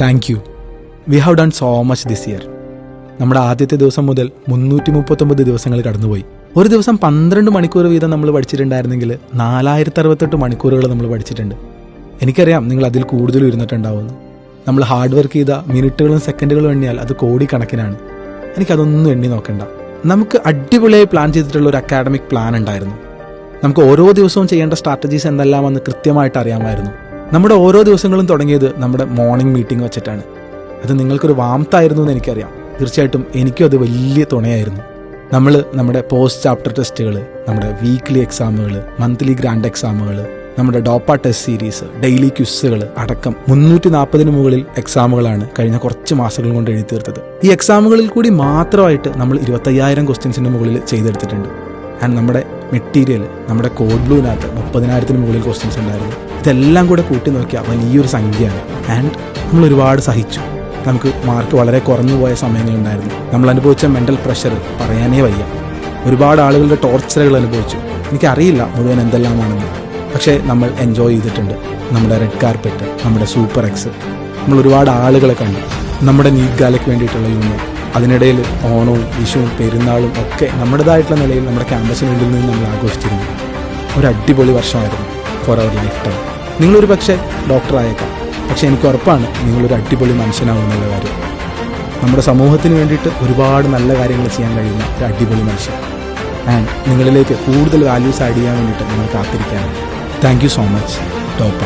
Thank you we have done so much this year നമ്മുടെ ആദ്യത്തെ ദിവസം മുതൽ മുന്നൂറ്റി മുപ്പത്തൊമ്പത് ദിവസങ്ങൾ കടന്നുപോയി. ഒരു ദിവസം പന്ത്രണ്ട് മണിക്കൂർ വീതം നമ്മൾ പഠിച്ചിട്ടുണ്ടായിരുന്നെങ്കിൽ നാലായിരത്തി അറുപത്തെട്ട് മണിക്കൂറുകൾ നമ്മൾ പഠിച്ചിട്ടുണ്ട്. എനിക്കറിയാം നിങ്ങൾ അതിൽ കൂടുതൽ ഇരുന്നിട്ടുണ്ടാവുമെന്ന് നമ്മൾ ഹാർഡ് വർക്ക് ചെയ്ത മിനിറ്റുകളും സെക്കൻഡുകളും എണ്ണിയാൽ അത് കോടിക്കണക്കിനാണ്. എനിക്കതൊന്നും എണ്ണി നോക്കണ്ട. നമുക്ക് അടിപൊളിയായി പ്ലാൻ ചെയ്തിട്ടുള്ള ഒരു അക്കാഡമിക് പ്ലാൻ ഉണ്ടായിരുന്നു. നമുക്ക് ഓരോ ദിവസവും ചെയ്യേണ്ട സ്ട്രാറ്റജീസ് എന്തെല്ലാമെന്ന് കൃത്യമായിട്ട് അറിയാമായിരുന്നു. നമ്മുടെ ഓരോ ദിവസങ്ങളും തുടങ്ങിയത് നമ്മുടെ മോർണിംഗ് മീറ്റിംഗ് വെച്ചിട്ടാണ്. അത് നിങ്ങൾക്കൊരു വാമത്തായിരുന്നു എന്ന് എനിക്കറിയാം. തീർച്ചയായിട്ടും എനിക്കും അത് വലിയ തുണയായിരുന്നു. നമ്മൾ നമ്മുടെ പോസ്റ്റ് ചാപ്റ്റർ ടെസ്റ്റുകൾ നമ്മുടെ വീക്ക്ലി എക്സാമുകൾ മന്ത്ലി ഗ്രാൻഡ് എക്സാമുകൾ നമ്മുടെ ഡോപ്പ ടെസ്റ്റ് സീരീസ് ഡെയിലി ക്വിസുകൾ അടക്കം മുന്നൂറ്റി നാൽപ്പതിന് മുകളിൽ എക്സാമുകളാണ് കഴിഞ്ഞ കുറച്ച് മാസങ്ങൾ കൊണ്ട് എഴുതി തീർത്തത്. ഈ എക്സാമുകളിൽ കൂടി മാത്രമായിട്ട് നമ്മൾ ഇരുപത്തയ്യായിരം ക്വസ്റ്റ്യൻസിന് മുകളിൽ ചെയ്തെടുത്തിട്ടുണ്ട്. ആൻഡ് നമ്മുടെ മെറ്റീരിയൽ നമ്മുടെ കോഡ് ബ്ലൂവിനകത്ത് മുപ്പതിനായിരത്തിന് മുകളിൽ ക്വസ്റ്റ്യൻസ് ഉണ്ടായിരുന്നു. ഇതെല്ലാം കൂടെ കൂട്ടി നോക്കിയാൽ വലിയൊരു സംഖ്യയാണ്. ആൻഡ് നമ്മൾ ഒരുപാട് സഹിച്ചു. നമുക്ക് മാർക്ക് വളരെ കുറഞ്ഞു പോയ സമയങ്ങളുണ്ടായിരുന്നു നമ്മൾ അനുഭവിച്ച മെന്റൽ പ്രഷർ പറയാനേ വയ്യ. ഒരുപാട് ആളുകളുടെ ടോർച്ചറുകൾ അനുഭവിച്ചു. എനിക്കറിയില്ല മുഴുവൻ എന്തെല്ലാമാണെന്ന്. പക്ഷേ നമ്മൾ എൻജോയ് ചെയ്തിട്ടുണ്ട്. നമ്മുടെ റെഡ് കാർപ്പറ്റ് നമ്മുടെ സൂപ്പർ എക്സ് നമ്മൾ ഒരുപാട് ആളുകളെ കണ്ടു. നമ്മുടെ നീഗാലയ്ക്ക് ഗാലയ്ക്ക് വേണ്ടിയിട്ടുള്ള യൂണിയൻ അതിനിടയിൽ ഓണവും വിഷുവും പെരുന്നാളും ഒക്കെ നമ്മുടേതായിട്ടുള്ള നിലയിൽ നമ്മുടെ ക്യാമ്പസിനുള്ളിൽ നിന്ന് നമ്മൾ ആഘോഷിച്ചിരുന്നു. ഒരു അടിപൊളി വർഷമായിരുന്നു. ഫോർ അവർ ലൈഫ് ടൈം നിങ്ങളൊരു പക്ഷേ ഡോക്ടറായേക്കാം പക്ഷേ എനിക്ക് ഉറപ്പാണ് നിങ്ങളൊരു അടിപൊളി മനുഷ്യനാവും എന്നുള്ള കാര്യം. നമ്മുടെ സമൂഹത്തിന് വേണ്ടിയിട്ട് ഒരുപാട് നല്ല കാര്യങ്ങൾ ചെയ്യാൻ കഴിയുന്ന ഒരു അടിപൊളി മനുഷ്യൻ. ആൻഡ് നിങ്ങളിലേക്ക് കൂടുതൽ വാല്യൂസ് ആഡ് ചെയ്യാൻ വേണ്ടിയിട്ട് നിങ്ങൾ കാത്തിരിക്കുകയാണ്. Thank you so much ടോപ്പ